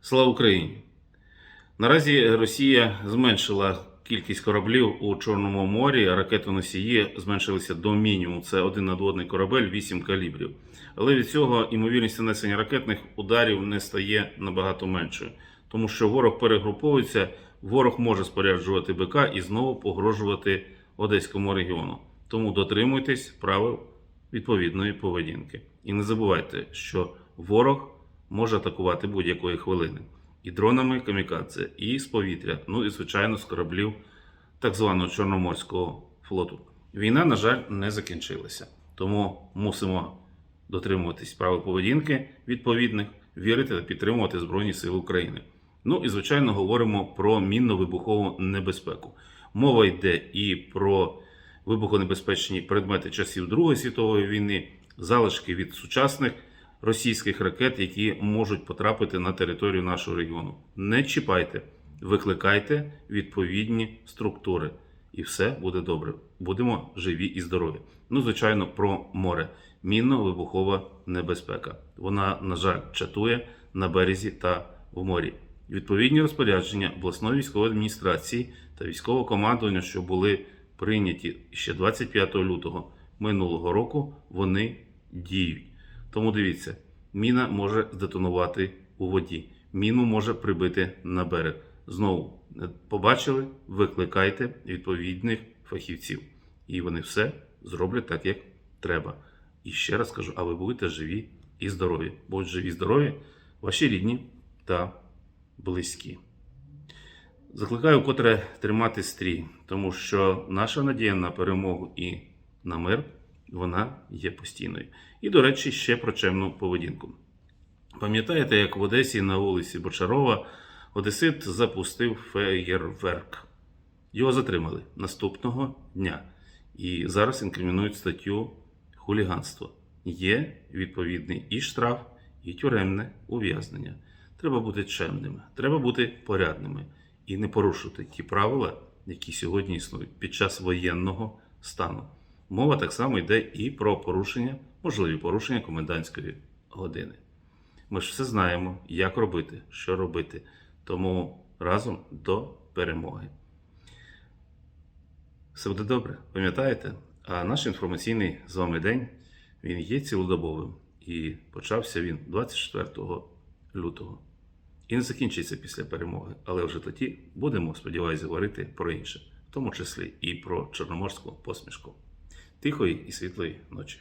Слава Україні! Наразі Росія зменшила кількість кораблів у Чорному морі, ракетоносії зменшилися до мінімуму. Це один надводний корабель, 8 калібрів. Але від цього імовірність нанесення ракетних ударів не стає набагато меншою, тому що ворог перегруповується, ворог може споряджувати БК і знову погрожувати Одеському регіону. Тому дотримуйтесь правил відповідної поведінки. І не забувайте, що ворог може атакувати будь-якої хвилини і дронами камікадзе, і з повітря, ну і звичайно з кораблів так званого Чорноморського флоту. Війна, на жаль, не закінчилася, тому мусимо дотримуватись правил поведінки відповідних, вірити та підтримувати Збройні Сили України. Ну і звичайно говоримо про мінно-вибухову небезпеку. Мова йде і про вибухонебезпечні предмети часів Другої світової війни, залишки від сучасних російських ракет, які можуть потрапити на територію нашого регіону. Не чіпайте, викликайте відповідні структури, і все буде добре. Будемо живі і здорові. Ну, звичайно, про море. Мінно-вибухова небезпека. Вона, на жаль, чатує на березі та в морі. Відповідні розпорядження обласної військової адміністрації та військового командування, що були прийняті ще 25 лютого минулого року, вони діють. Тому дивіться, міна може здетонувати у воді, міну може прибити на берег. Знову е, побачили, викликайте відповідних фахівців, і вони все зроблять так, як треба. І ще раз кажу, а ви будете живі і здорові. Будуть живі і здорові ваші рідні та близькі. Закликаю котре тримати стрій, тому що наша надія на перемогу і на мир вона є постійною. І, до речі, ще про чемну поведінку. Пам'ятаєте, як в Одесі на вулиці Бочарова Одесит запустив феєрверк? Його затримали наступного дня. І зараз інкримінують статтю хуліганство. Є відповідний і штраф, і тюремне ув'язнення. Треба бути чемними, треба бути порядними і не порушувати ті правила, які сьогодні існують під час воєнного стану. Мова так само йде і про порушення, можливі порушення комендантської години. Ми ж все знаємо, як робити, що робити. Тому разом до перемоги. Все буде добре, пам'ятаєте? А наш інформаційний з вами день він є цілодобовим. І почався він 24 лютого. І не закінчиться після перемоги. Але вже тоді будемо, сподіваюся, говорити про інше, в тому числі і про чорноморську посмішку. Тихої і світлої ночі.